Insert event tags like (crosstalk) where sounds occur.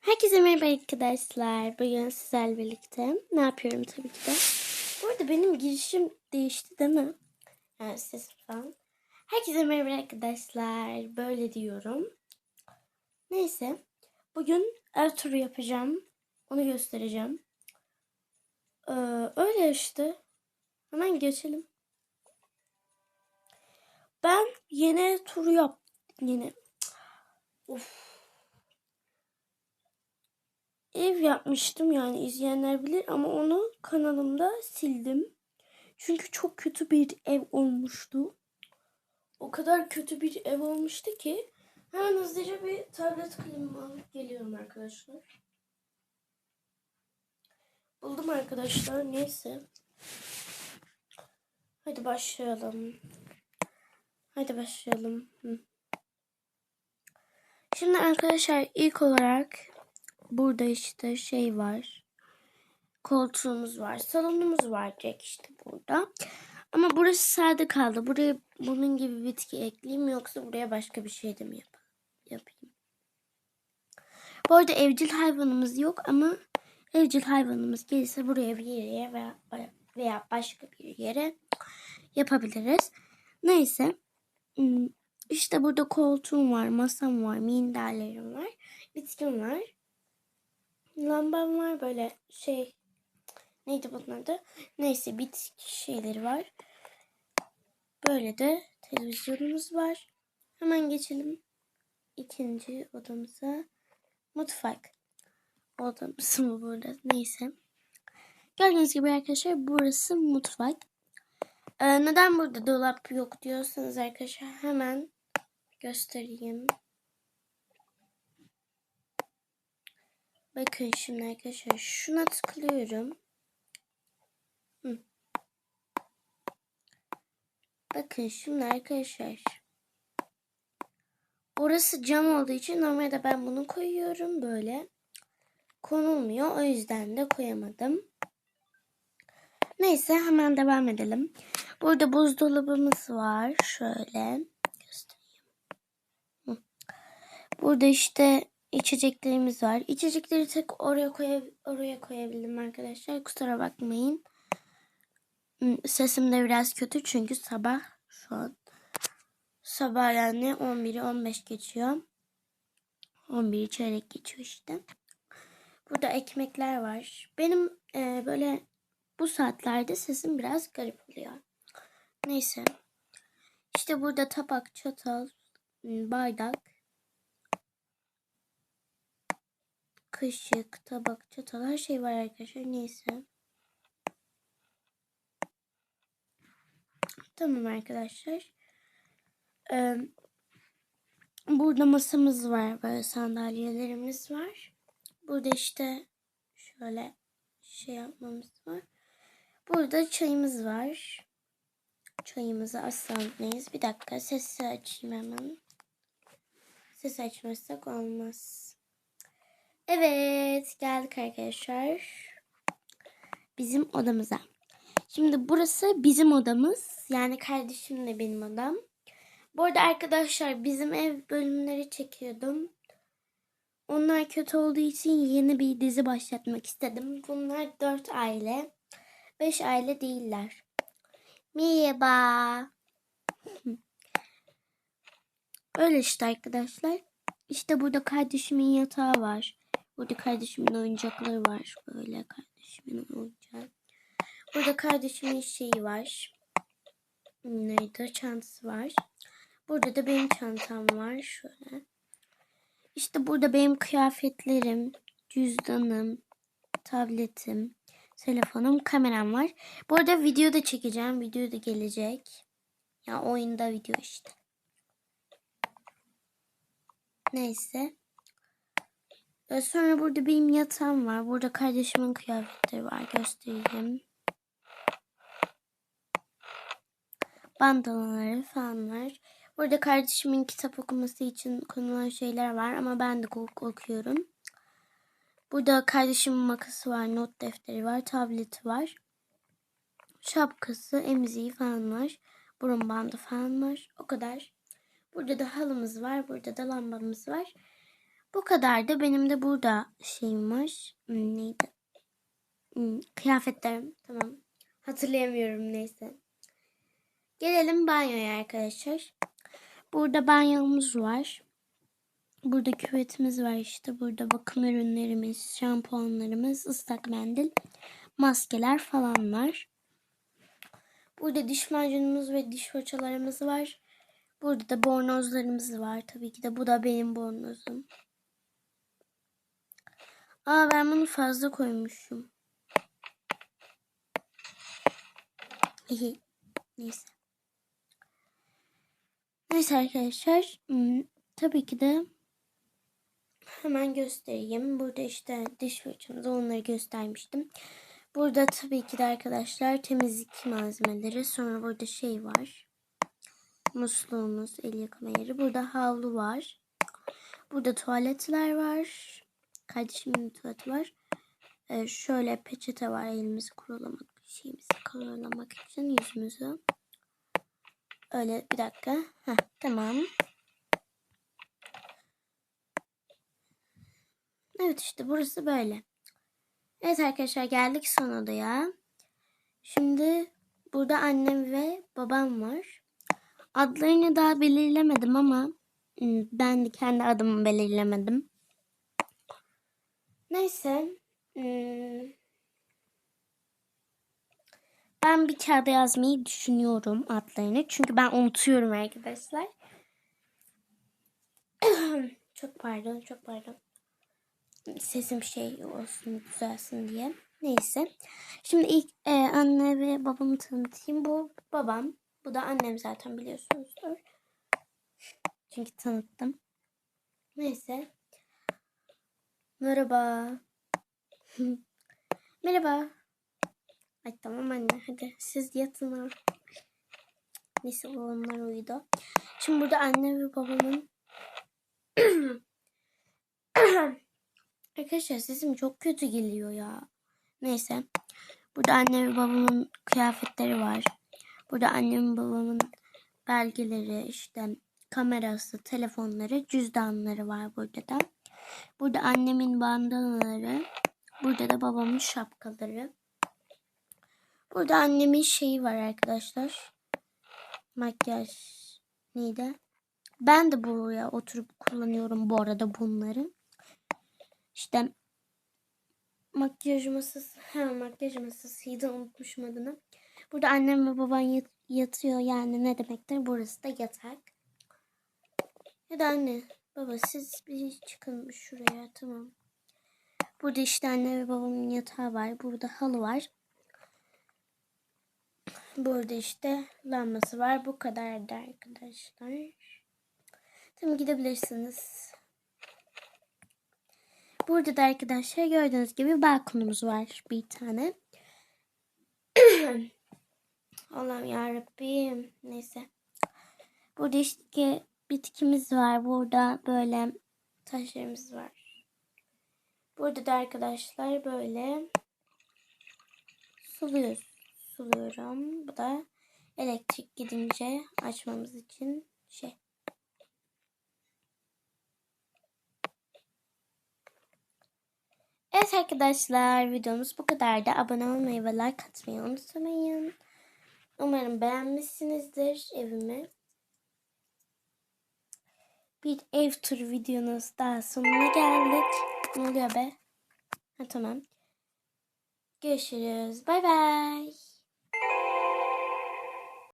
Herkese merhaba arkadaşlar. Bugün sizlerle birlikte ne yapıyorum tabii ki de. Bu arada benim girişim değişti değil mi? Yani sesim falan. Herkese merhaba arkadaşlar. Böyle diyorum. Neyse. Bugün ev turu yapacağım. Onu göstereceğim. Ee, öyle işte. Hemen geçelim. Ben yeni turu yap. Yeni. Of. Ev yapmıştım yani izleyenler bilir ama onu kanalımda sildim. Çünkü çok kötü bir ev olmuştu. O kadar kötü bir ev olmuştu ki hemen hızlıca bir tablet kalemimi alıp geliyorum arkadaşlar. Buldum arkadaşlar neyse. Hadi başlayalım. Hadi başlayalım. Şimdi arkadaşlar ilk olarak Burada işte şey var. Koltuğumuz var. Salonumuz var direkt işte burada. Ama burası sade kaldı. Buraya bunun gibi bitki ekleyeyim yoksa buraya başka bir şey de mi yap yapayım? Bu arada evcil hayvanımız yok ama evcil hayvanımız gelirse buraya bir yere veya, veya başka bir yere yapabiliriz. Neyse. Hmm, işte burada koltuğum var, masam var, minderlerim var, bitkim var lambam var böyle şey neydi bunun adı? Neyse bitki şeyleri var. Böyle de televizyonumuz var. Hemen geçelim ikinci odamıza. Mutfak. Odamız mı burada? Neyse. Gördüğünüz gibi arkadaşlar burası mutfak. Ee, neden burada dolap yok diyorsanız arkadaşlar hemen göstereyim. Bakın şimdi arkadaşlar şuna tıklıyorum. Bakın şimdi arkadaşlar. Orası cam olduğu için normalde ben bunu koyuyorum böyle. Konulmuyor. O yüzden de koyamadım. Neyse hemen devam edelim. Burada buzdolabımız var. Şöyle göstereyim. Burada işte içeceklerimiz var. İçecekleri tek oraya koy oraya koyabildim arkadaşlar. Kusura bakmayın. Hmm, sesim de biraz kötü çünkü sabah şu an sabah yani 11'i 15 geçiyor. 11 çeyrek geçiyor işte. Burada ekmekler var. Benim e, böyle bu saatlerde sesim biraz garip oluyor. Neyse. İşte burada tabak, çatal, bardak, kaşık, tabak, çatal her şey var arkadaşlar. Neyse. Tamam arkadaşlar. Ee, burada masamız var. Böyle sandalyelerimiz var. Burada işte şöyle şey yapmamız var. Burada çayımız var. Çayımızı asla unutmayız. Bir dakika sesi açayım hemen. Ses açmazsak olmaz. Evet geldik arkadaşlar. Bizim odamıza. Şimdi burası bizim odamız. Yani kardeşimle benim odam. Bu arada arkadaşlar bizim ev bölümleri çekiyordum. Onlar kötü olduğu için yeni bir dizi başlatmak istedim. Bunlar dört aile. Beş aile değiller. Merhaba. Öyle işte arkadaşlar. İşte burada kardeşimin yatağı var. Burada kardeşimin oyuncakları var. Böyle kardeşimin oyuncağı. Burada kardeşimin şeyi var. Neydi? Çantası var. Burada da benim çantam var. Şöyle. İşte burada benim kıyafetlerim, cüzdanım, tabletim, telefonum, kameram var. Bu arada video da çekeceğim. Video da gelecek. Ya yani oyunda video işte. Neyse. Ve sonra burada benim yatağım var. Burada kardeşimin kıyafetleri var. Göstereyim. Bandanaları falan var. Burada kardeşimin kitap okuması için konulan şeyler var. Ama ben de okuyorum. Burada kardeşimin makası var. Not defteri var. Tableti var. Şapkası, emziği falan var. Burun bandı falan var. O kadar. Burada da halımız var. Burada da lambamız var. Bu kadar da benim de burada şeyim var. Hmm, neydi? Hmm, kıyafetlerim. Tamam. Hatırlayamıyorum neyse. Gelelim banyoya arkadaşlar. Burada banyomuz var. Burada küvetimiz var işte. Burada bakım ürünlerimiz, şampuanlarımız, ıslak mendil, maskeler falan var. Burada diş macunumuz ve diş fırçalarımız var. Burada da bornozlarımız var. Tabii ki de bu da benim bornozum. Aa ben bunu fazla koymuşum. (laughs) Neyse. Neyse arkadaşlar. hmm, Tabii ki de hemen göstereyim. Burada işte diş fırçamızı onları göstermiştim. Burada tabii ki de arkadaşlar temizlik malzemeleri. Sonra burada şey var. Musluğumuz, el yıkama yeri. Burada havlu var. Burada tuvaletler var. Kardeşimin tuvaleti var. Ee, şöyle peçete var elimizi kurulamak, şeyimizi kurulamak için yüzümüzü. Öyle bir dakika. Heh, tamam. Evet işte burası böyle. Evet arkadaşlar geldik son odaya. Şimdi burada annem ve babam var. Adlarını daha belirlemedim ama ım, ben de kendi adımı belirlemedim. Neyse. ım, Ben bir kağıda yazmayı düşünüyorum adlarını. Çünkü ben unutuyorum arkadaşlar. (clears throat) çok pardon, çok pardon. Sesim şey olsun, düzelsin diye. Neyse. Şimdi ilk e, anne ve babamı tanıtayım. Bu babam. Bu da annem zaten biliyorsunuzdur. Çünkü tanıttım. Neyse. Merhaba. (laughs) Merhaba. Ay tamam anne hadi siz yatın ha. Neyse onlar uyudu. Şimdi burada anne ve babamın (clears throat) Arkadaşlar sesim çok kötü geliyor ya. Neyse. Burada anne ve babamın kıyafetleri var. Burada annem babamın belgeleri, işte kamerası, telefonları, cüzdanları var burada da. Burada annemin bandanaları. Burada da babamın şapkaları. Burada annemin şeyi var arkadaşlar. Makyaj neydi? Ben de buraya oturup kullanıyorum bu arada bunları. İşte makyaj masası. Ha, makyaj masasıydı unutmuşum adını. Burada annem ve babam yat- yatıyor yani ne demektir? Burası da yatak. Ya da anne baba siz bir çıkın şuraya tamam. Burada işte anne ve babamın yatağı var. Burada halı var. Burada işte lambası var. Bu kadar da arkadaşlar. Tamam gidebilirsiniz. Burada da arkadaşlar gördüğünüz gibi balkonumuz var bir tane. (clears throat) Allah'ım yarabbim. Neyse. Burada işte bitkimiz var. Burada böyle taşlarımız var. Burada da arkadaşlar böyle suluyoruz. Suluyorum. Bu da elektrik gidince açmamız için şey. Evet arkadaşlar videomuz bu kadardı. Abone olmayı ve like atmayı unutmayın. Umarım beğenmişsinizdir evimi. Bir ev turu videonuz daha sonuna geldik. Ne oluyor be? Ha tamam. Görüşürüz. Bay bay.